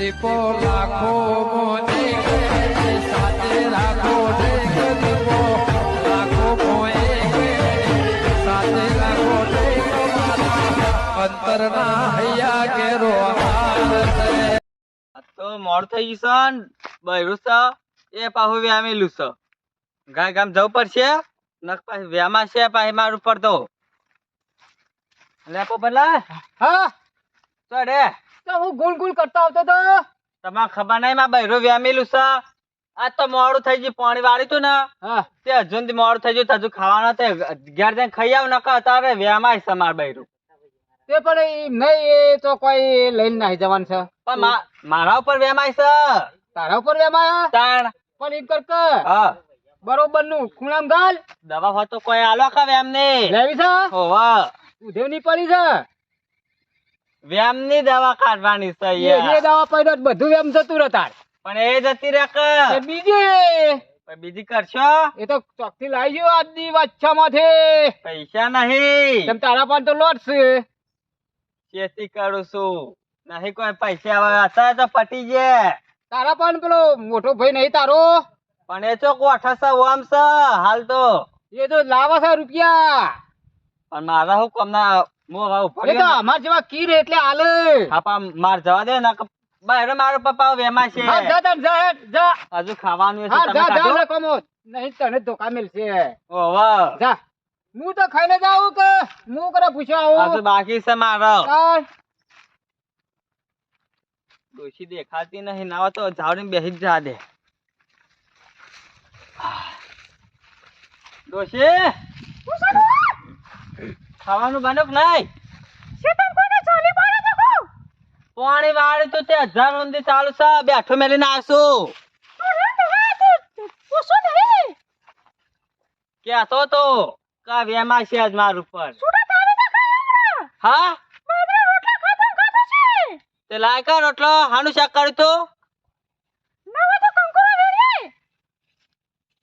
દીપો લાખો મોને સાથે રાખો દીપો લાખો મોએ સાથે રાખો અંતરના હૈયા ઘેરો હાર છે. આ તો મોડું થઈ ગયું છે ને એ પાછું વ્યામેલું છે. ગાય ગામ જવું પડશે નખ પાછી વ્યામાં છે પાછી મારું પડતો લે બદલા હા. ચડે. તો હું ગુલ ગુલ કરતો આવતો તો? તમારે ખબર નહીં માં બૈરું વ્યામેલું છે. આ તો મોડું થઈ ગયું પાણી વાળ્યું તું ને તે હજુ મોડું થઈ ગયું હજુ ખાવાનું તે ઘેર જઈને ખાઈ આવ નકા અત્યારે વ્યામાય છે માર બૈરું. તે પણ નહીં એ તો કોઈ લઈને નાહી જવાનું છે. પણ મારા ઉપર વ્યામાય છે. તારા ઉપર વેમાં તાણ. પણ એમ કર કે હા. બરોબરનું ખૂણામ ગાલ. દવા હોય તો કોઈ આલો કા વ્યામ ને લેવી છે? હોવા. ઉધેવની પડી છે. વ્યામ દવા કાઢવાની છે એ યાર. દવા પડ્યો બધું એમ જતું રહે તાર. પણ એ જતી રહે કે? બીજી. બીજી કરશો? એ તો ચોકથી લાવી ગયો આજની વાચ્છામાંથી પૈસા નહીં. તેમ તારા પણ તો લોટ છે? ખેતી કરું છું. નહીં કોઈ પૈસા આવે અત્યારે તો પટી ગયા તારા પણ પેલો મોટો ભાઈ નહીં તારો? પણ એ તો કોઠા ઓમ છે હાલ તો. એ તો લાવા છે રૂપિયા. પણ મારા હું કમના અમાર જેવા કીર એટલે આલે. આપા માર જવા દે ને બહેરો મારો પપ્પા વેમાં છે. હા જા તાન જા જા. હજુ ખાવાનું છે તમે જા જા ખાધું? નહીં તને ધોકા મેલશે. ઓવે. જા. હું તો ખાઈને જાઉં કે? હું કરે પૂછવા હજુ આવું બાકી છે મારો. ડોશી દેખાતી નહીં ના તો જાવડી બેસી જ જા દે. ડોશી? ખાવાનું બન્યું કે નહીં? પાણી વાળી તો તે હજાર ઊંધી ચાલુ છે. બેઠો મેલીને આવશું કેતો તો કા વેમાં છે આજ માર ઉપર. હા? તે લાય રોટલો? હાનું શાક કર્યું તું?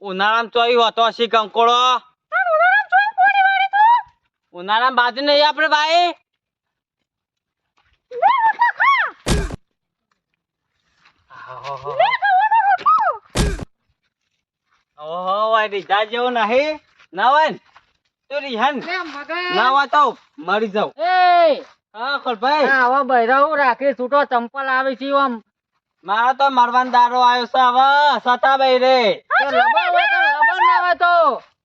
ઉનાળામાં ચોઈ હોતો હશે કંકોળો. ઉનાળામાં બાજુ નહીં આપડે ભાઈ. ઓહો ભાઈ રીઝા નહીં. ના તું રીહન ના. હોય તો મરી જાઉં. હા ખોલભાઈ હવે બૈરાઓ રાખી છૂટો ચંપલ આવે છે આમ. મારો તો મરવાન દારો આવ્યો છે હવે સતાભાઈ રે તો લબણ હોય તો લબણ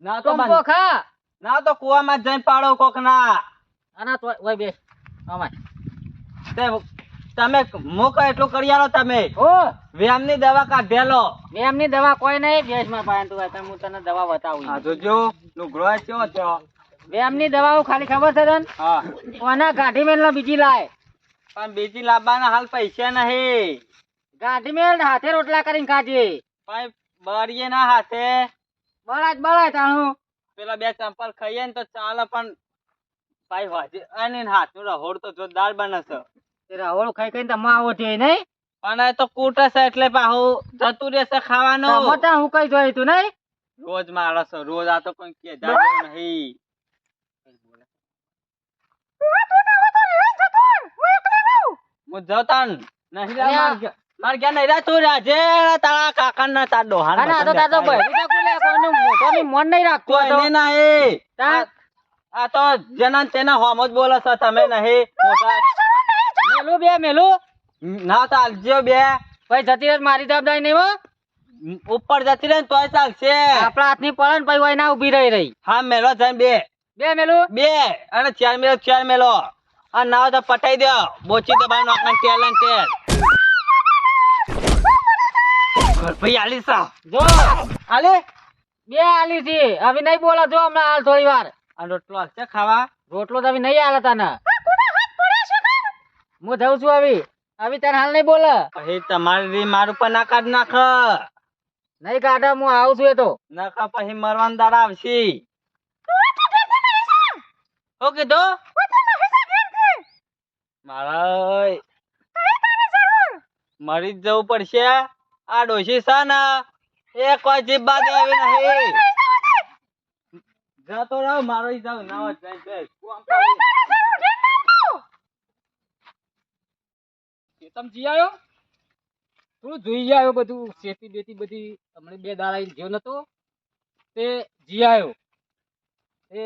ના તો. ખા. ના તો કુવામાં જઈને પાડો કોક ના આના તો ઓય બે. અમાય તે તમે મૂકો એટલું કરી તમે. ઓ વ્યામની દવા કાઢેલો એમની દવા કોઈ નહીં ભેંસમાં પાયન તું તમે હું તને દવા બતાવું હા જોજો લુગડો છો ચો ની દવાઓ ખાલી ખબર છે તને? હા. કોના ગાંઠી મેલ ના બીજી લાય. પણ બીજી લાવવાના હાલ પૈસા નહીં. ગાંઠી મેલ હાથે રોટલા કરીને ખાજે. પણ બળીએ ના હાથે. બળાજ બળાય તાણું. પેલા બે ચંપલ ખાઈએ ને તો ચાલે પણ ભાઈ વાજે. અને હાથનું રહોડ તો જોરદાર બને છે. તે રાહોળ ખાઈ ખાઈને તમે આવો છે નહીં? પણ એ તો કૂટે છે એટલે પાહુ જતું રહેશે ખાવાનું. મોટા હું કઈ જોયું તું નહીં? રોજ માણસ રોજ આ તો કોઈ કે જાગ્યો નહીં. હું જતા નહીં માર ઘે- નહીં તું રાજે તારા કાકા ના તાર ડોહા અને તો તાર તો બહેરી ચાકુ લે મન નહીં રાખતો એને ના એ આ તો જનન તેના હોમ જ બોલે છે તમે નહીં. મેલું બે મેલું. ના ચાલજો બે. ભાઈ જતી રહે મારી જવાબદારી નહીં હો. ઉપર જતી રહે તોય ચાલશે. આપણા હાથની પડે ને પછી ના ઊભી રહી રહી. હા મેલો જઈને બે. બે મેલું. બે. અને ચાર મેલો ચાર મેલો. આ ના તો પટાઈ દો. બોચી દબાઈ નાખના તેલ ને તેલ ભાઈ આલી સા. જો. આલે. બે આલી છે. હવે નહીં બોલા જો હમણાં હાલ થોડી વાર. આ રોટલો હાલશે ખાવા. રોટલો તો હવે નહીં હાલે તને. હું જઉં છું આવી આવી તારે હાલ નહીં બોલે. તમારે તમારી મારું પર ના કાઢ નાખ. નહીં કાઢે હું આવું છું એ તો. નાખા પછી મરવાનું દાડા આવશે. શું કીધું? મારા મરી જ જવું પડશે. આ ડોશી છે ને એ કોઈ જીભ બાદ એવી નહીં જતો રહો મારો જાવ ના જાય જાય. તું આમ પાડી. તમે જી આવ્યો થોડું જોઈ આવ્યો બધું? શેતી બેતી બધી? હમણાં બે દાડા ઈ જ્યો નતો. તે જી આવ્યો એ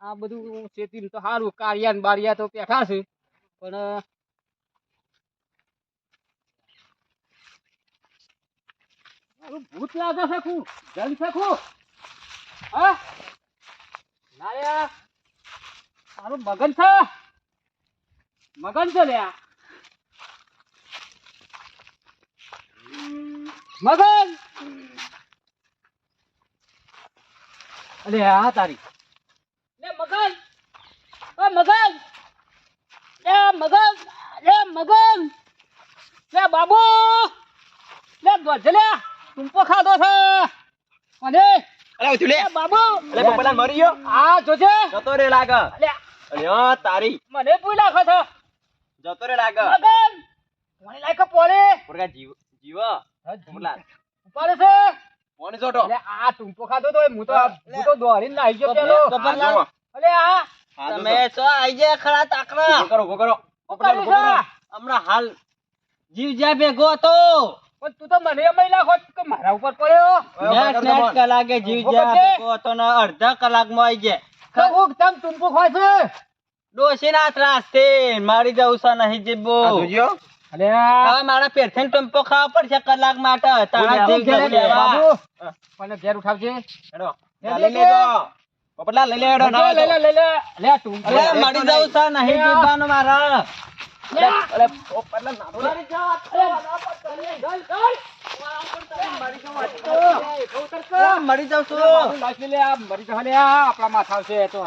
આ બધું શેતી તો સારું કાળિયા ને બારિયા તો પેઠા છે. પણ ભૂત લાગે છે ખું જલ છે ખું હા? નાયા તારું મગન છે? મગન છે લ્યા. મગન! અરે, આ તારી. લે, મગન! ઓ, મગન! લે મગન! લે મગન! લે, બાબુ! લે, ગોધલે! ટૂંપો ખાધો છે. અને અલે ઉઠી લે. બાબુ. અલે પોપટલાલ મરી ગયો? આ જોજે જતો રે લાગ. અલે. હા તારી. મને પૂઈ નાખો છો. જતો રે લાગ. મગન મને લાયક પોલે પોરગા જીવ જીવ. પોપટલાલ ઉપાડે છે. કોની જોટો અલે આ ટૂંપો ખાધો તો હું તો હું તો દોડીને લાવી ગયો પેલો. જો. અલે આ. જો તમે તો આઈ જાય ખરા તાકરા કરો ઊભો કરો. છે. હમણાં હાલ જીવ જ્યાં ભેગો હતો. પણ તું તો મને એમ લાગો કે મારા ઉપર પડ્યો નેટ નેટ કલાકે જીવ. ભેગો હતો ને અડધા કલાકમાં આઈ જાય તો હું તમ ટૂંપો ખાય છે ડોસી ના ત્રાસથી મારી જવું છે નહીં જીબો હવે મારા ટંપો ખાવા પડશે કલાક માટે તારા જીવ બોલ્યા, જશે. બોલ્યા. બાબુ મને ઘેર ઉઠાવજે હેડો લે, આ લે, લઈ લેજો પોપટલાલ લઈ લે હેડો ના લે લે લે લે લે આ અરે અરે, મારી તો જવું છે નહીં મારા લે જાવ મરી જાઉં છું આપણા માથા આવશે તો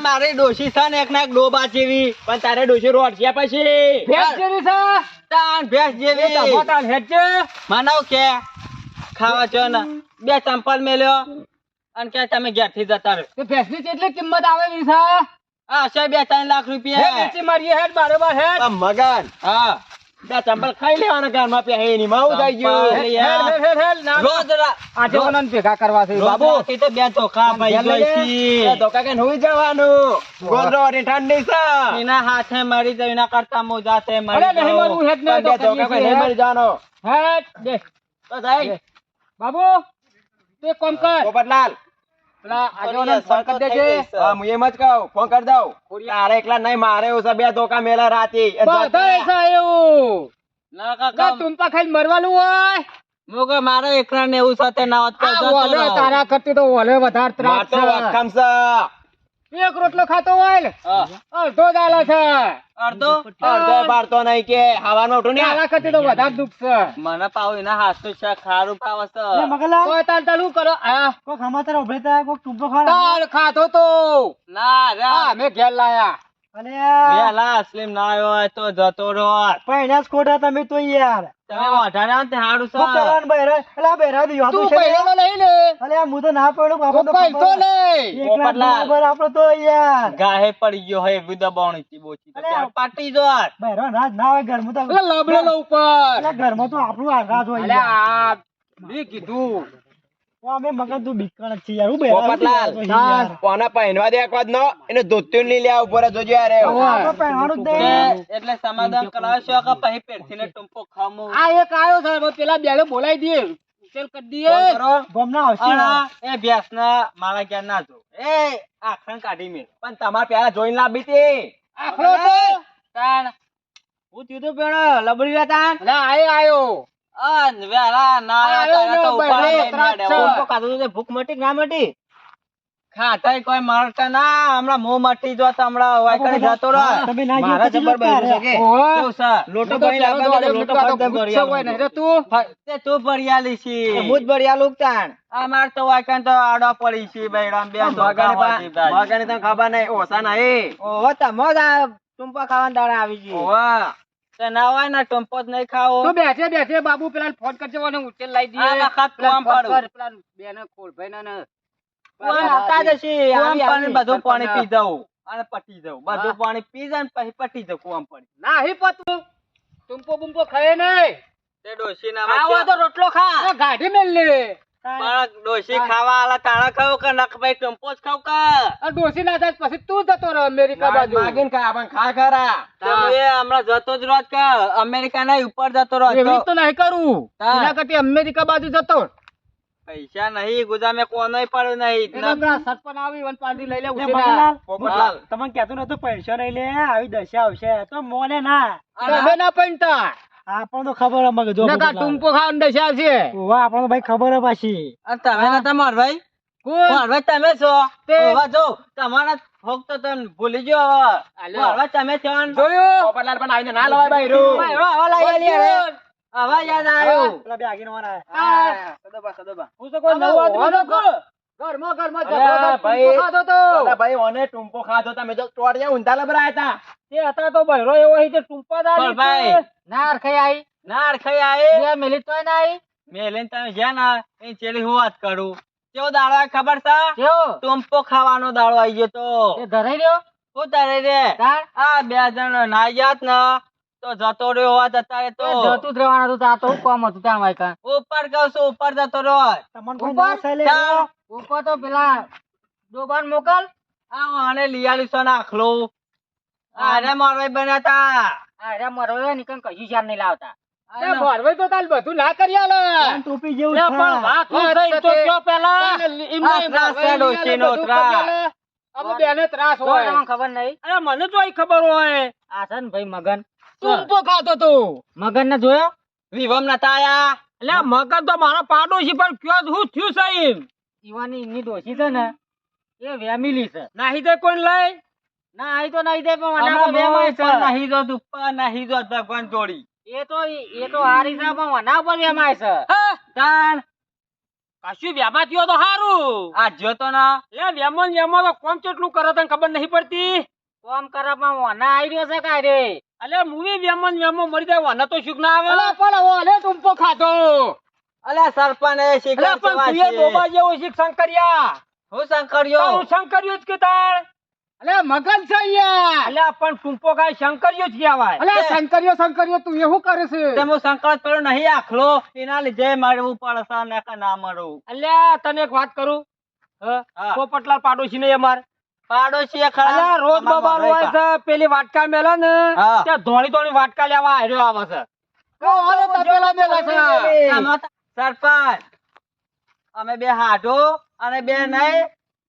મારી ને એક ડોબા જેવી પણ તારે ડોશી પછી જેવી છે તાન ભેંસ જેવી માનવ કે ખાવા છો ને? બે ચંપલ મેલ્યો. અને કે તમે ઘેરથી જતા રહો? તે ભેંસની કેટલી કિંમત આવે છે હા છે બે ત્રણ લાખ રૂપિયા. વેચી મારીએ હેડ બારોબાર હેડ મગન. હા. બે ચંપલ ખાઈ લેવાના ઘરમાં પે હે ની માવું થઈ ગયું. હેડ હેડ હેડ હેડ ના. રોજ આજે ઓનન ભેગા કરવા છે. બાબુ બાબુ તો બે ધોકા ભાઈ ઘેર ધોકા કે હુઈ જવાનું. ગોદરો ઠંડી છે. એના હાથે મરી જાય એના કરતા હું જાતે અરે નહીં. હેડ ને તો ધોકા નહીં મરી જવાનો. હેડ દે તો જાય બાબુ તું કોમ કર? પોપટલાલ પેલા આજે ઓનન ફોન કરી દેજે હા હું એમ જ કહું ફોન કરી દઉં. તારે એકલા નહીં મારે એવું છે બે ધોકા મેલા રાતે. બધા એસા એવું. ના કાકા તું ટૂંપા ખાઈને મરવાનું હોય. હું મારા એકલા ને એવું સાથે ના હોત તો. તારા કરતી તો ઓલે વધારે ત્રાસ છે. એક રોટલો ખાતો હોય ને અડધો દાલો છે. અડધો? અડધો પાડતો નહીં કે હવાનું ઉઠો ને. આલા કરતી તો વધારે દુઃખ છે. મને પાવ એના હાથનું છે ખારું પાવ છે. કોઈ તાર તાર શું કરો? આ તાર ખાતો તો. ના રે. આ મેં ઘેર લાયા. વેલા અસલીમ ના આવ્યો હોય તો જતો રહો. તમે ને તે તું નહીં ને તું ગાહે પડી ગયો હે એવી દબાવણી થી બોચી તો. ત્યાં પાટી તો એટલે લબડેલો ઉપર. અલે આ મેં કીધું પોપટલાલ કોના પહેરવા દે એક નો એને ધોત્યું નહીં લે ઉપર જોજો યાર એ. હવે. તે એટલે સમાધાન કરાવશો કે પછી પેટથી ટૂંપો ખામું? આ એક આયો છે પેલા બેને બોલાવી દે. ઉકેલ કરી દઈએ. ફોન કરો. એ ભેંસ ના મારા ક્યાં ના જો. એ આખણ કાઢી મેં પણ તમારે પેલા જોઈને લાવી હતી આખલો તો. તાણ. હું તીધું પેલો લબડી રહ્યા તાણ? અલે આય આયો. તો તો ભૂખ મટી ના મટી? ખાતાય કોઈ મારતા ના હમણાં મોં મટી જો હમણાં વાય કરી જતો મારા જબર બહેરું છે લોટો ભરી લોટો તો તું? તે તું ભરિયાલી છી. હું જ ભરી આલું અમાર તો વાયકાન તો આડો પડી છી બૈરામ બે મગાને ખબર નહીં ઓછા નહીં. ઓહો તમો જ આ ટૂંપા ખાવાના દાડા આવી ગઈ ઓવા. તે ના હોય જ નહીં ખાવો તું બેઠે બેઠે બાબુ પેલા ફોન કરજે અને ઉકેલ લાવી દઈએ. આ વખત ફોન પાડું. પેલા બેને ખોલભાઈને ને. કોણ આવતા જશે કુવામ પાણી, પાણી બધું પાણી પી જાઉં. અને પટી જવું બધું પાણી પી જાય ને પછી પટી જવું કુવામ પાણી નાહી પતું. ટુંપો બુંપો ખાય નહીં. તે ડોશી આવો તો રોટલો ખા. ગાઢી મેલ લે. પણ ખાવા આલા તાણા ખાવ કે નખભાઈ ટંપો ખાવ કે? આ ડોસી ના થાય પછી તું જતો રહો અમેરિકા બાજુ. માગીને ખા પણ ખા ખરા. તો હમણાં જતો જ રોત કે અમેરિકા ના ઉપર જતો રોત એવી તો. નહીં કરું. એના કરતી અમેરિકા બાજુ જતો પૈસા નહીં ગુજામે કોનોય પડ્યો નહીં. સરપંચ આવી વન પાર્ટી લઈ લે ઉછેરા. તમને કેતો નતો પૈસા નહીં લે આવી દશા આવશે. તો મોને ના. તમે ના પૈણતા. આપણને તો ખબર હે મગજ નકા ટૂંપો ખાવા દશા આવશે ઓવા આપણને ભાઈ ખબર હે પાછી. અને તમે તમાર ભાઈ? કોણ? મારભાઈ તમે છો? તે- હોવા જો તમારા ફક્ત તો તમે ભૂલી ગયો હવે. મારભાઈ તમે છો? ને. જોયું? પોપટલાલ પણ આવીને ના લવાય ભાઈ, હવે આવા લાગી રે હવે. હવે યાદ આવ્યું. પેલા બે આગળ વાળા હા, સદોબા, સદોબા. હું તો કોઈ નવો આદમી. ઘરમાં ઘરમાં અરે ભાઈ. ટૂંપો ખાતો તો. દાદા ભાઈ ઓને ટૂંપો ખાધો તમે તો ટોળિયા ઊંધા લબરાયા હતા તે હતા તો બહેરો એવો હઈ તે ટૂંપા દાડી ભાઈ, ના હરખાઈ આઈ. ના અરખાઈ આઈ. બે મિનિટ તોય ના આઈ. મેં તમે જ્યાં ના એ ચેલી હું વાત કરું? કેવો દાડો ખબર છે? કેવો? ટૂંપો ખાવાનો દાડો આવી ગયો તો. એ ધરાઈ રહ્યો? શું તારે રે. આ બે જણ ના જાત ને. તો જતો રહ્યો હોત અત્યારે તો. જતું જ રહેવાનું હતું તાર તો હું કોમ હતું ત્યાં વાયકા. ઉપર કહું છું ઉપર જતો રહ્યો ઉપર? ઉપર તો પેલા ડોબાન મોકલ. આ આને લઈ આલી છો નાખલો આને મારવાઈ બન્યા તા અરે મરવા નીકળ કહ્યું ચાર નહીં લાવતા. ભરવાઈ તો તાલ બધું ના કરી આલે. ટોપી જેવું છે. પણ વાત હું તો તે- પેલા? છે ડોશીનો ત્રાસ. અમે બેને ત્રાસ હોય. તમને ખબર નહીં? અરે મને તો ખબર હોય. આસન ભાઈ મગન. ટૂંપો ખાતો તો મગન ને જોયો? વિવમ નતા આયા એટલે મગન તો મારો પાડોશી પણ કયો શું થયું સાહેબ? ઈવાની એમની ડોશી છે ને. એ વેમિલી છે. નાહી દે કોઈ લઈ? ના આઈ તો નહીં દે પણ અમે વેમાય છે. ઉપર નહીં જોત, ઉપર નહીં ભગવાન જોડી. એ તો એ તો હારી છે પણ વના વેમાય છે. તાણ. કશું વ્યામાં થયો તો હારું. આ જ્યો તો ના લે વેમન વેમો તો કોમ કેટલું કરે તને ખબર નહીં પડતી? કોમ કરવામાં વના આઈ રહ્યો છે કાય રે? અલે મૂવી વેમન વેમો મરી જાય વાના તો સુખ ના આવે. અલે પણ ઓલે ટૂંપો ખાતો અલ્યા સરપંચ એ શીખ અલે પણ તું એ બોબા ડોબા જેવો શીખ શંકરિયા. હું શંકરિયો? તારું શંકરિયો જ કે તાર? અલે મગન છે અહીંયા. અલે પણ ટુંપો કાય શંકરિયો જ કહેવાય. અલે શંકરિયો શંકરિયો તું એવું કરે છે? તે શંકર પેલો નહીં આખલો. એના લીધે મારવું પડશે ને કે ના મરવું અલ્યા તને એક વાત કરું. હ? હા. પોપટલાલ પાડોશી એ અમાર. પાડોશી ખરા. રોજ બબાલ હોય છે પેલી વાટકા મેલે ને ત્યાં ધોળી ધોળી વાટકા લેવા હાર્યો આવે છે. સરપંચ અમે બે હાડો અને બે નહીં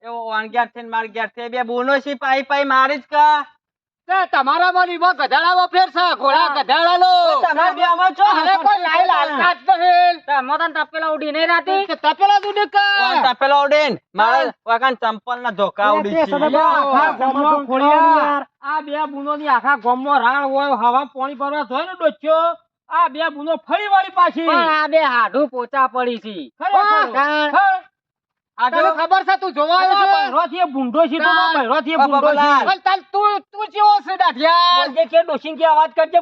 એવો વાણગ્યાર છે ને માર ઘેર છે બે બોનો છે પાઈ પાઈ મારી જ કા? તમારા માં લીબા ગધાડાવો ફેર છે ઘોડા ગધાડાલો તમે બે આમાં છો અરે કોઈ લાઈ લાલતા જ નહીં તમે તને તપેલા ઉડી નહીં રાતી. તપેલા ઉડી વાન કા તપેલો ઉડીન? મારા વાકાન ચંપલ ના ધોકા ઉડી છે. આખા ગામમાં ખોળિયા. આ બે બુનો ની આખા ગોમો રાણ હોય હવા પાણી ભરવા જોય ને ડોચ્યો. આ બે બુનો ફરી વાળી પાછી. પણ આ બે હાડું પોચા પડી છે. તને ખબર છે તું જોવા આવ્યો છે ભૂંડો છે ભૂંડો છે. તું તું કેવો છે દાઢિયા બોલજે કે ડોશીન કે અવાજ કરજે.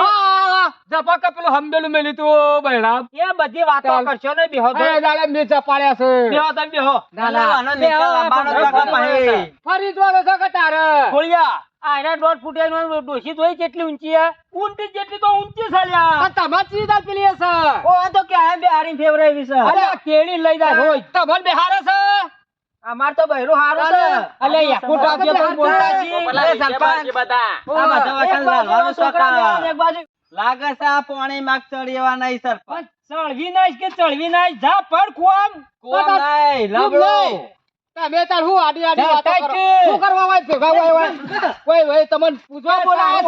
હા જપા કે પેલું હંબેલું મેલી તું બૈરા એ બધી વાતો. કરશો ને બેહો તો. દાડે મે જપાડ્યા છે બેહો તમે બેહો. ના ના. ફરી જોડો છો કે તારે ખોળિયા. આ એના દોઢ ફૂટિયાનો ડોસી જોઈ કેટલી ઊંચી હે? ઊંટી જેટલી તો ઊંચી છે લ્યા. પણ તમાર ચીજ પેલી હશે ઓ આ તો ક્યાં બે હારી ફેવરાઈ છે? આ કેળી લઈ જાય હોય તમાર બેહારે છે? અમાર તો બહેરો હારો છે. અલે યાકુટા જે પણ બોલતા છી. અલે સરપંચ. આ બધા વકલ લાલવાનું શોખ એક બાજુ. લાગે છે આ પાણી માગ ચડી એવા નહીં સરપંચ. ચડવી નહીં કે ચડવી નહીં? જા પડ કોમ કોમ નહીં લબડો તમે તાર હું આડી આડી વાતો કરો શું કરવા વાય છે ગાવા વાય કોઈ ભાઈ તમને પૂછવા બોલાવે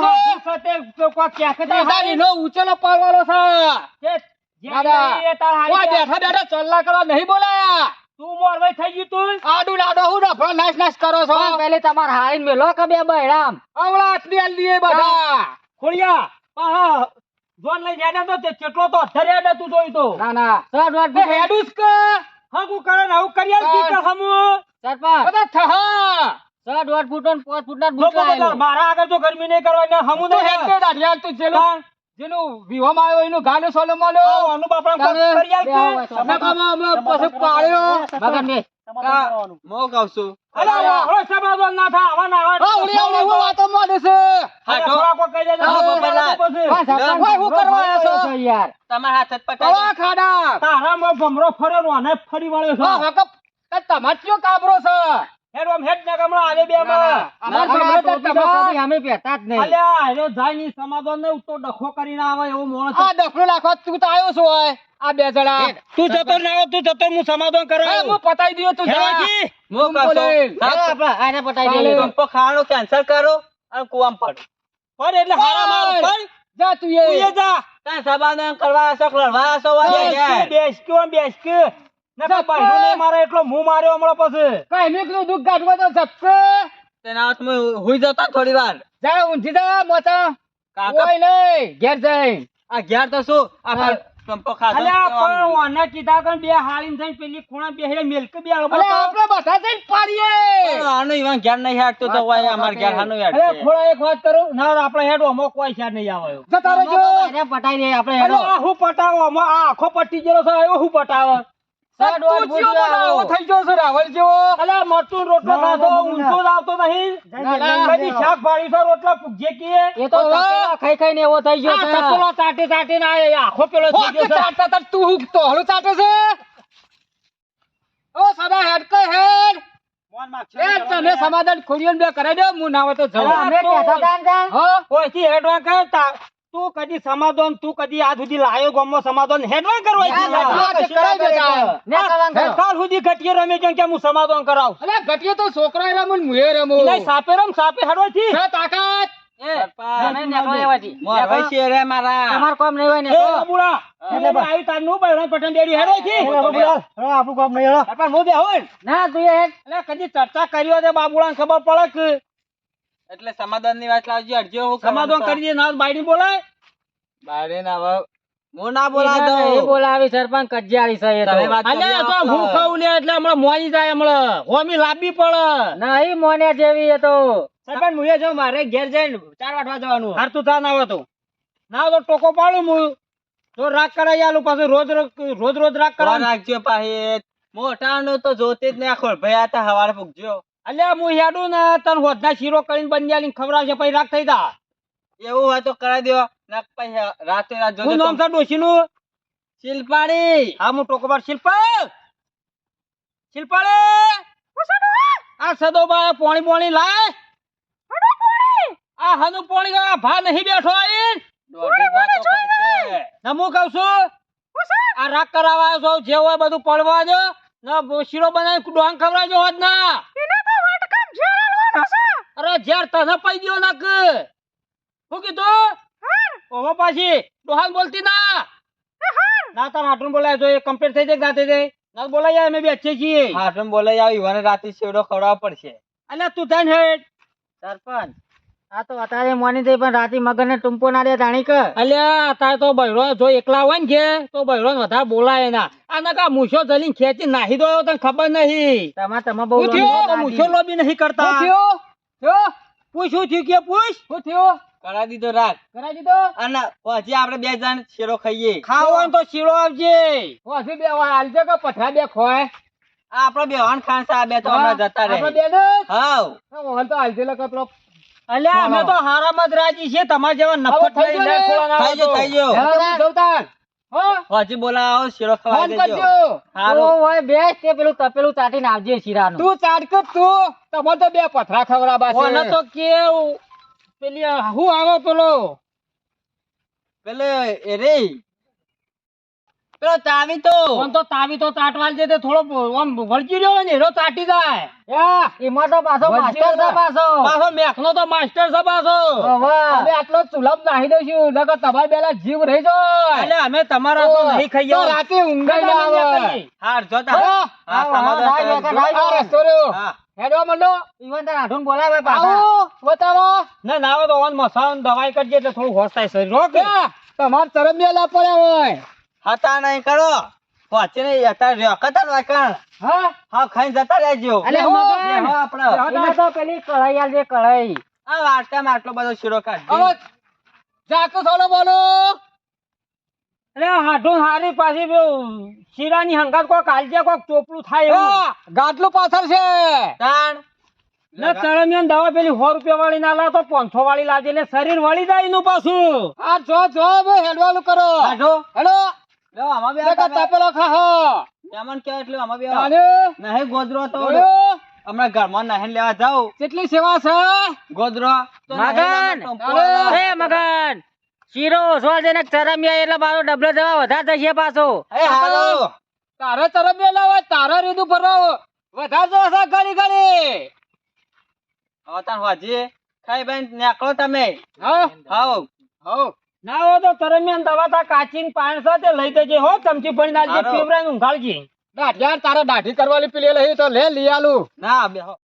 છે બેસાડી નો ઉચેલો પાડવાનો છે દાદા. ઓય બેઠા બેઠા ચલ્લા કરવા નહીં બોલાયા તું મોરવાઈ થઈ ગયું તું આડું લાડો હું નાશ નાશ કરો છો પેલે તમાર હાઈન મેલો કે બે આટલી આલી બધા ખોળિયા પાહા જોન લઈને હેડે તો તે ચેટલો તો અધરે તું જોઈ તો ના ના સર વાત હેડુસ કે હગું કરે ને આવું કરી આલ કી કર સરપંચ. બધા થહા. સર દોઢ ફૂટ ને પાંચ ફૂટ ના બૂટ લોકો બધા લાયેલો મારા આગળ તો ગરમી નહીં કરવાની હમુ તો ને હેડ કે દાઢિયા તું જેનું આવ્યો એનું ગાનું સોલો મળ્યો. અનુ બાપડા કોઈ કરી આલ કે પાડ્યો. મગન બે. મો કહું છું અલે ઓળો સમાજો ના થા આવા ના આવા આવડી આવડી હું વાતો માંડે છે હાટો કોઈ કહી ઓય, હું કરવા આવ્યા છો યાર તમારા હાથ જ કવા પટાવી ખાડા તારામાં ભમરો ફરેલો અને ફરી વળ્યો છે હા, તમાર કાબરો છે હેડ ઓમ હેડ ના ગમણા આવે બે માં અમાર ભમરો તો કદી અમે પહેરતા જ નહીં. અલ્યા આયો જાય ની સમાધાન ને ઉતો ડખો કરીને આવે એવો માણસ. આ ડફલો નાખવા તું તો આવ્યો છો ઓય. આ બે જણા. તું જતો ના આવ તું જતો હું સમાધાન હા, હું પતાઈ દઉં તું જા. હું તું આને પતાઈ ચાલે. દે ખાવાનું કેન્સલ કરો અને કુવામાં પડો. પર એટલે હારા મારું જા તું તું એ જા. ત્યાં સમાધાન કરવા લડવા વાગે બેસ કે, બેસ કે. મારે એટલો મું માર્યો હમણાં પછી. કઈ મેકલું દુઃખ ગાંઠવા તો ઝપકો તેના હાથમાં હુઈ જતા થોડી વાર. જા ઊંઘી જા મોટા કાકા. નહીં ઘેર જઈ આ ઘેર તો શું? આ હા. ખાધો. અલ્યા પણ ઓને કીધા કે બે હાલીને થઈને પેલી ખૂણા બેહીને મિલ્ક બે આલો અલે આપણે બધા જઈને પાડીએ. આનું ઘેર નહીં હાટતો તો વાત હોય અમાર ઘેર. હાનું થોડા એક વાત કરું. ના આપણે હેડ ઓમો કોઈ છે નહીં આવ્યો જતા રહેજો. પટાઈ દે આપણે અરે આ હું પટાવો? આમાં આ આખો પટ્ટી જેવો છે હું પટાવો સાઈડ વાળ તું ચિયો બુટિયા બનાવો? આવો થઈ ગયો છે રાવલ જેવો. અલ્યા મરચું રોટલો ખાધો ઊંચો જ આવતો નહીં. ના, ના. કદી શાક ભાળી તો રોટલા પૂછજે તો તપેલા ખાઈ ખાઈને એવો થઈ ગયો આ છે. તપેલો ચાટી ચાટીને આ એ આખો પેલો થઈ હોક ગયો છે. ચાટતા તા તું હું તોહલું ચાટે છે? ઓ સદા હેડ કે હેડ? એ તમે સમાધાન ખોલ્યો બે કરાઈ દો હું ના હોય તો જવા અમે કહેતા તા હા કદી સમાધાન તું કદી આજ સુધી લાયો ગામમાં સમાધાન? હેડવાન કરવા. કાલ સુધી ઘટીએ રમે છે કે હું સમાધાન કરાવ? અલે ઘટીએ તો છોકરા રમું ને મુએ રમો. નહીં સાપે રમ સાપે છે તાકાત. સરપંચ, મોરવાઈ છે રે મારા તમાર કોમ નહીં હોય ને એ બાબુડા આપણું કામ નહીં હું બેહું? ને. ના તું એ હેડ. એટલે કદી ચર્ચા કરી હોય તો બાબુડાને ખબર પડે કે એટલે સમાધાનની વાત લાવજો અડજો હું સમાધાન કરી દે ના બાયડી બોલાય. બાયડી ના હવે હું ના એ બોલાતો બોલાવી સરપંચ કજિયાળી છે એ તો. અલ્યા તો. હું ખાઉં લે એટલે હમણાં મોઈ જાય હમણાં હોમી લાંબી પડે. એ મોને જેવી એ તો. સરપંચ મુએ જો મારે ઘેર જઈને ચાર વાટવા જવાનું. હાર તું થા ના આવે તો. ના તો ટોકો પાડું હું. તો રાગ કરાઈ આલું પાછું રોજ રોજ રોજ રોજ રાગ કરાવ રાખજો પાહી. મોટા નું તો જોતે જ નાખો ભાઈ આ તો હવારે પૂગજો અલ્યા હું હેડું ને તન હોદના શીરો કરીને બંજાલીને ખવડાવશે પછી રાખ થઈ જા. એવું હોય તો કરાવી દો ના પછી રાતે રાત હું નામ છે ડોશી નું શિલ્પાડી હા હું ટોકો પાડ શિલ્પા શિલ્પાળી! આ સદોબા પોણી પોણી લાય. આ હનુ પોણી આ ભા નહીં બેઠો આઈન દોઢી વાતો કરશે. ને. હું કહું છું આ રાગ કરાવવા આવ્યો છું જે હોય બધું પડવા દો ને શીરો બનાવી ડોંગ ખવડાવજો હોત ના અરે ઝેર તને પઈ ગયો નાક શું કીધું? ઓહો પાછી ડોહાન બોલતી ના. ના તાર હાટું બોલાય તો એ કમ્પ્લીટ થઈ જાય થઈ જાય? ના બોલાય અમે બેઠીએ છીએ. હાટમ બોલાઈ આવ ઈવાને રાતે શેવડો ખવડાવવો પડશે. અલ્યા તું થાય હેડ સરપંચ આ તો અત્યારે મોની થઈ પણ રાતે મગર ને ટૂંપો ના દે તાણી કે. અલ્યા અત્યારે તો બૈરો જો એકલા હોય ને કે તો બૈરો વધારે બોલાય ના. આ નકા મૂછો જલીને ખેંચી નાહી દો તને ખબર નહીં. તમાર તમે બહુ થયું? મૂછો લોબી નહીં કરતા. શું થયું? થયું? પૂછ શું થયું કે પૂછ? શું થયું? કરાવી દીધો રાત. કરાઈ દીધો? અને પછી આપણે બે જણ શીરો ખાઈએ. ખાવાનું તો શીરો આવજે. પછી બે હાલજે કે પથરા બે ખોય. આ આપડે બેવાન ખાન છે આ બે તો હમણાં જતા રહે. આપણે બે હાવ. તો હાલજે લખો અલ્યા અમે તો હારામાં જ રાજી છીએ. તમારા જેવા નફત થઈ ગયો થઈ ગયો હોય થઈ તો. ગયો. હેલો, હું જઉં તાન. હો? પછી બોલાવો શેરો ખવાઈ દેજો. હારો. હોય બેસ તે પેલું તપેલું ચાટીને આવજે શીરાનું. તું ચાટક તું. તમાર તો બે પથરા ખવડાવવા છે. ઓને તો કેવું? પેલી હું આવો પેલો? પેલે એ રે પેલો ચાવી તો. ફોન તો તાવી તો ચાટવાલ છે તે થોડો આમ વળગી રહ્યો ને એનો તાટી જાય. એમાં તો પાછો માસ્ટર છે પાછો. પાછો મેખનો તો માસ્ટર છે પાછો. હવે. આટલો ચુલમ નાહી દઈશું નકર તમારે પેલા જીવ રહી જો એટલે અમે તમારા તો નહીં ખાઈ તો રાતે ઊંઘાઈ ના આવે. હાર જો તા હા, દીધું. રસ્તો રહ્યો. હેડો મંડો. ઈવન તાર આઠું બોલાવે પાછો. બતાવો. ના ના આવે તો ઓન મસાન દવાઈ કરજે એટલે થોડું હોશ થાય શરીર રોક તમાર તરફ બે લા પડ્યા હોય. હતા નહીં કરો. પછી નહીં અત્યારે રહ્યો કતા વાકણ હા? હા ખાઈને જતા રહેજો. અલે હો આપડે તો પેલી કઢાઈ આલજે, કઢાઈ. આ વાટકામાં આટલો બધો શીરો કાઢ જાકો બોલો. અરે હાથું હારી પાછી શીરાની હંગાત કોક હાલજે કોક ચોપલું થાય એવું ગાટલું પાછળ છે. તાણ. ના ચરમિયાન દવા પેલી સો રૂપિયા વાળી ના લાવો તો પાંચસો વાળી લાવજે ને શરીર વળી જાય એનું પાછું. આ જો જો હેડવાલું કરો. હેડો. લો આમાં બે નકર ખાહો? મહેમાન કહેવાય એટલે આમાં બે તાને નહીં ગોદરો તો હમણાં ઘરમાં નાહીને લેવા જાઉં. કેટલી સેવા છે? ગોદરો મગન! નાહીને ટંપો આલો. એ મગન! શીરો ઓસવા છે ચરમિયા એટલે મારો ડબલો જવા વધારે થશે પાછો. એ હાલો. તારે રીધું ભરાવો વધારજો છે ઘડી ઘડી. હવે તાર વાજી. ખાઈ બેન નાખો તમે. હા? હા હો ના હોય તો તરમિયાન દવા તા કાચીન પાંચસો તે લઈ દેજે હો ચમચી ભરી નાખજે પીવરાય પીવરાઈને ઊંઘાડજે. દાઢિયા તારા દાઢી કરવાની પેલી લઈ તો લે લઈ આલું. ના બે